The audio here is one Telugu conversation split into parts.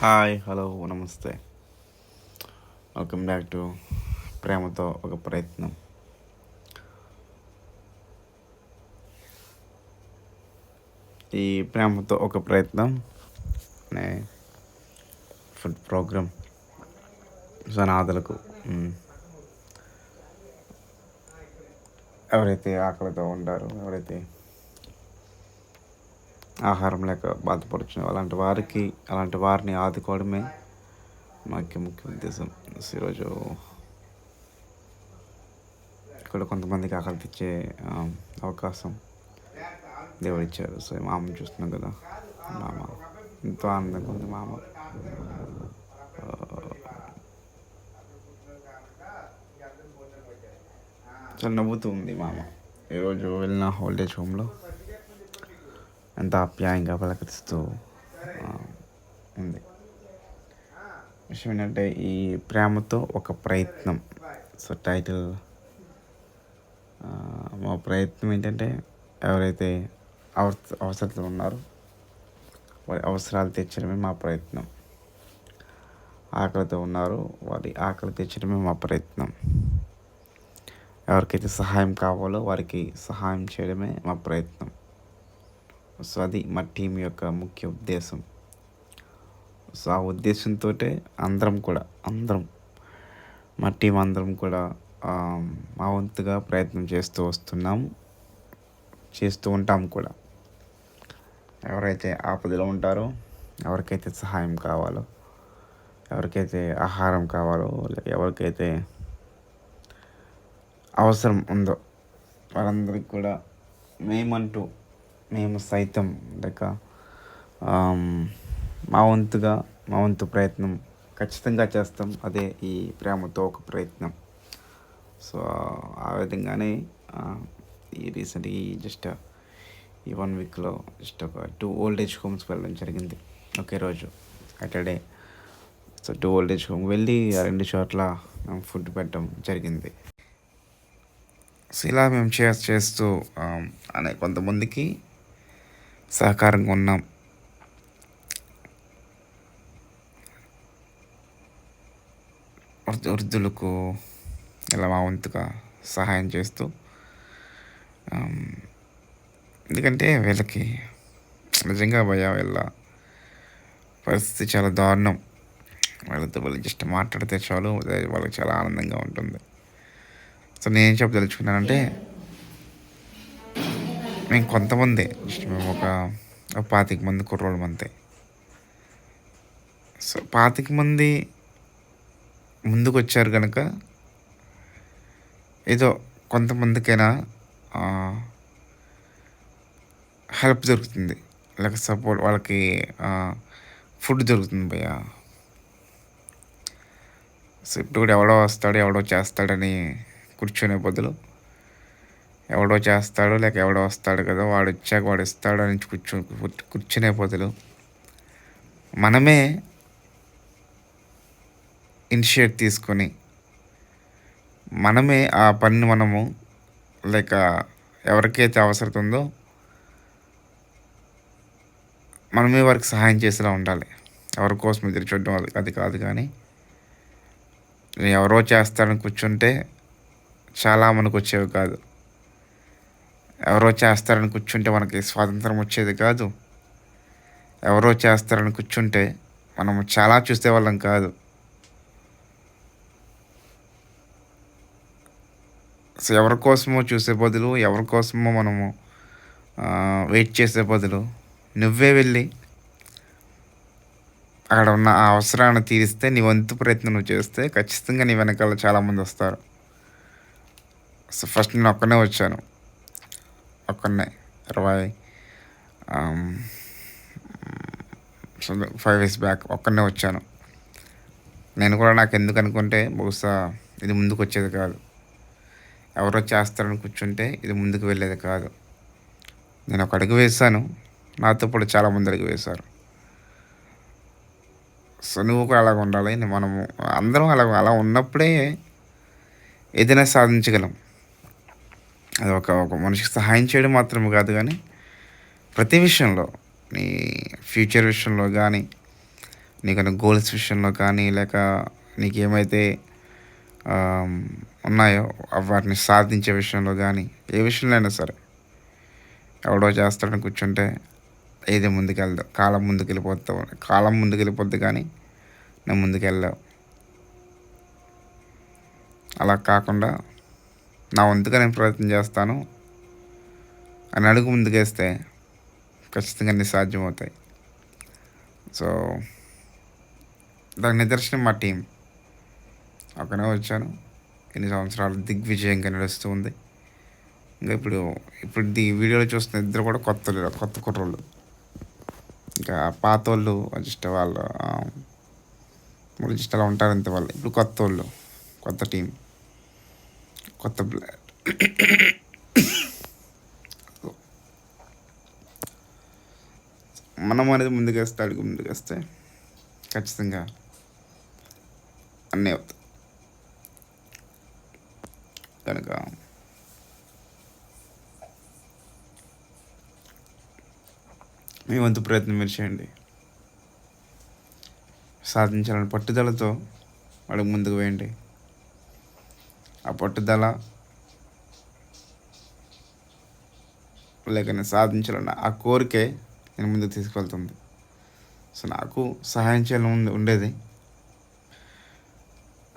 హాయ్ హలో నమస్తే. వెల్కమ్ బ్యాక్ టు ప్రేమతో ఒక ప్రయత్నం. ఈ ప్రేమతో ఒక ప్రయత్నం అనే ఫుడ్ ప్రోగ్రామ్ సనాథులకు ఎవరైతే ఆకలితో ఉంటారో ఎవరైతే ఆహారం లేక బాధపడుచున్న అలాంటి వారికి అలాంటి వారిని ఆదుకోవడమే మాకు ముఖ్య ఉద్దేశం. ఈరోజు ఇక్కడ కొంతమందికి ఆకలి తెచ్చే అవకాశం దేవుడు ఇచ్చారు సో మామ చూస్తున్నాం కదా మామ. ఎంతో ఆనందంగా ఉంది మామ. చాలా నవ్వుతూ ఉంది మామ. ఈరోజు వెళ్ళిన హోల్డేజ్ హోమ్లో ఎంత ఆప్యాయంగా పలకరిస్తూ ఉంది. విషయం ఏంటంటే ఈ ప్రేమతో ఒక ప్రయత్నం. సో టైటిల్ మా ప్రయత్నం ఏంటంటే ఎవరైతే అవ అవసరాలు ఉన్నారో వారి అవసరాలు తీర్చడమే మా ప్రయత్నం. ఆకలితో ఉన్నారు వారి ఆకలి తీర్చడమే మా ప్రయత్నం. ఎవరికైతే సహాయం కావాలో వారికి సహాయం చేయడమే మా ప్రయత్నం. సో అది మా టీం యొక్క ముఖ్య ఉద్దేశం. సో ఆ ఉద్దేశంతో అందరం కూడా అందరం మా టీం అందరం కూడా మా వంతుగా ప్రయత్నం చేస్తూ వస్తున్నాము చేస్తూ ఉంటాం కూడా. ఎవరైతే ఆపదలో ఉంటారో ఎవరికైతే సహాయం కావాలో ఎవరికైతే ఆహారం కావాలో లేక ఎవరికైతే అవసరం ఉందో వారందరికీ కూడా మేమంటూ మేము సైతం లేక మా వంతుగా మా వంతు ప్రయత్నం ఖచ్చితంగా చేస్తాం. అదే ఈ ప్రేమతో ఒక ప్రయత్నం. సో ఆ విధంగానే ఈ రీసెంట్గా ఈ జస్ట్ ఈ వన్ వీక్లో జస్ట్ ఒక టూ ఓల్డ్ ఏజ్ హోమ్స్కి వెళ్ళడం జరిగింది. ఒకే రోజు అటడే so two old age home వెళ్ళి ఆ రెండు చోట్ల ఫుడ్ పెట్టడం జరిగింది. సో ఇలా మేము చే చేస్తూ అనే కొంతమందికి సహకారంగా ఉన్నాం. వృద్ధులకు ఇలా మా వంతుగా సహాయం చేస్తూ ఎందుకంటే వీళ్ళకి నిజంగా భయ వీళ్ళ పరిస్థితి చాలా దారుణం. వాళ్ళతో వాళ్ళు జస్ట్ మాట్లాడితే చాలు వాళ్ళకి చాలా ఆనందంగా ఉంటుంది. సో నేను చెప్పదలుచుకున్నానంటే మేము కొంతమంది. జస్ట్ మేము ఒక పాతిక మంది కుర్రోళ్ళం అంతే. సో పాతిక మంది ముందుకు వచ్చారు కనుక ఏదో కొంతమందికైనా హెల్ప్ దొరుకుతుంది. లేక సపోర్ట్ వాళ్ళకి ఫుడ్ దొరుకుతుంది భయ్యా. సో ఇప్పుడు కూడా ఎవడో వస్తాడు ఎవడో చేస్తాడని కూర్చునే బదులు ఎవడో చేస్తాడు లేక ఎవడో వస్తాడు కదా వాడు వచ్చాక వాడు ఇస్తాడు అని కూర్చో కూర్చునే బదులు మనమే ఇనిషియేట్ తీసుకొని మనమే ఆ పనిని మనము లేక ఎవరికైతే అవసరం ఉందో మనమే వారికి సహాయం చేసేలా ఉండాలి. ఎవరి కోసం ఎదురు చూడడం అది అది కాదు కానీ ఎవరో చేస్తారని కూర్చుంటే చాలా మనకు వచ్చేవి కాదు. ఎవరో చేస్తారని కూర్చుంటే మనకి స్వాతంత్రం వచ్చేది కాదు. ఎవరో చేస్తారని కూర్చుంటే మనము చాలా చూసే వాళ్ళం కాదు. సో ఎవరి కోసమో చూసే బదులు ఎవరి కోసమో మనము వెయిట్ చేసే బదులు నువ్వే వెళ్ళి అక్కడ ఉన్న ఆ అవసరాన్ని తీరిస్తే నీ వంతు ప్రయత్నం నువ్వు చేస్తే ఖచ్చితంగా నీ వెనకాల చాలామంది వస్తారు. సో ఫస్ట్ నేను ఒక్కనే వచ్చాను. ఒక్కనే ఇరవై ఫైవ్ ఇయర్స్ బ్యాక్ ఒక్కనే వచ్చాను నేను కూడా నాకు ఎందుకు అనుకుంటే బహుశా ఇది ముందుకు వచ్చేది కాదు ఎవరో చేస్తారని కూర్చుంటే ఇది ముందుకు వెళ్ళేది కాదు నేను ఒక అడుగు వేశాను నాతో పాటు చాలామంది అడుగు వేశారు సో నువ్వు కూడా అలాగ ఉండాలి మనము అందరం అలా అలా ఉన్నప్పుడే ఏదైనా సాధించగలం అది ఒక ఒక మనిషికి సహాయం చేయడం మాత్రమే కాదు కానీ ప్రతి విషయంలో నీ ఫ్యూచర్ విషయంలో కానీ నీకన్నా గోల్స్ విషయంలో కానీ లేక నీకేమైతే ఉన్నాయో వాటిని సాధించే విషయంలో కానీ ఏ విషయంలో అయినా సరే ఎవడో చేస్తాడని కూర్చుంటే ఏది ముందుకెళ్దాం. కాలం ముందుకు వెళ్ళిపోతావు కాలం ముందుకు వెళ్ళిపోద్ది కానీ నువ్వు ముందుకు వెళ్ళావు అలా కాకుండా నా వంతుగా నేను ప్రయత్నం చేస్తాను అని అడుగు ముందుకేస్తే ఖచ్చితంగా అన్నీ సాధ్యమవుతాయి. సో దానికి నిదర్శనం మా టీం. అక్కడే వచ్చాను. ఎన్ని సంవత్సరాలు దిగ్విజయంగా నడుస్తూ ఉంది. ఇంకా ఇప్పుడు ఇప్పుడు ఈ వీడియోలో చూస్తున్న ఇద్దరు కూడా కొత్త కొత్త కుర్రోళ్ళు. ఇంకా పాత వాళ్ళు జస్ట్ వాళ్ళు జస్ట్ అలా ఉంటారు అంతే వాళ్ళు. ఇప్పుడు కొత్త వాళ్ళు కొత్త టీం. కొత్త ప్లేయర్ మనం అనేది ముందుకేస్తే అడుగు ముందుకేస్తే ఖచ్చితంగా అన్నీ అవుతాయి. కనుక మీ వంతు ప్రయత్నం మీరు చేయండి. సాధించాలని పట్టుదలతో అడుగు ముందుకు వేయండి. ఆ పట్టుదల లేక నేను సాధించాలన్న ఆ కోరికే నేను ముందుకు తీసుకెళ్తుంది సో నాకు సహాయం చేయాలని ఉంది ఉండేది.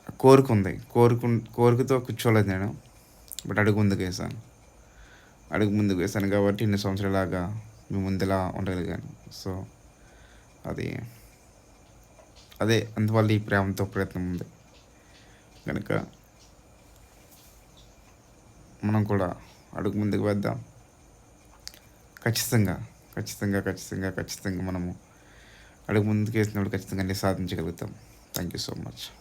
ఆ కోరిక ఉంది కోరిక కోరికతో కూర్చోలేదు నేను. బట్ అడుగు ముందుకు వేసాను అడుగు ముందుకు వేసాను కాబట్టి ఇన్ని సంవత్సరాలాగా మీ ముందులా ఉండగలిగాను. సో అది అదే అందువల్ల ఈ ప్రేమతో ప్రయత్నం ఉంది. కనుక మనం కూడా అడుగు ముందుకు వేద్దాం. ఖచ్చితంగా ఖచ్చితంగా ఖచ్చితంగా ఖచ్చితంగా మనము అడుగు ముందుకు వేసినప్పుడు ఖచ్చితంగా అన్ని సాధించగలుగుతాం థ్యాంక్ యూ సో మచ్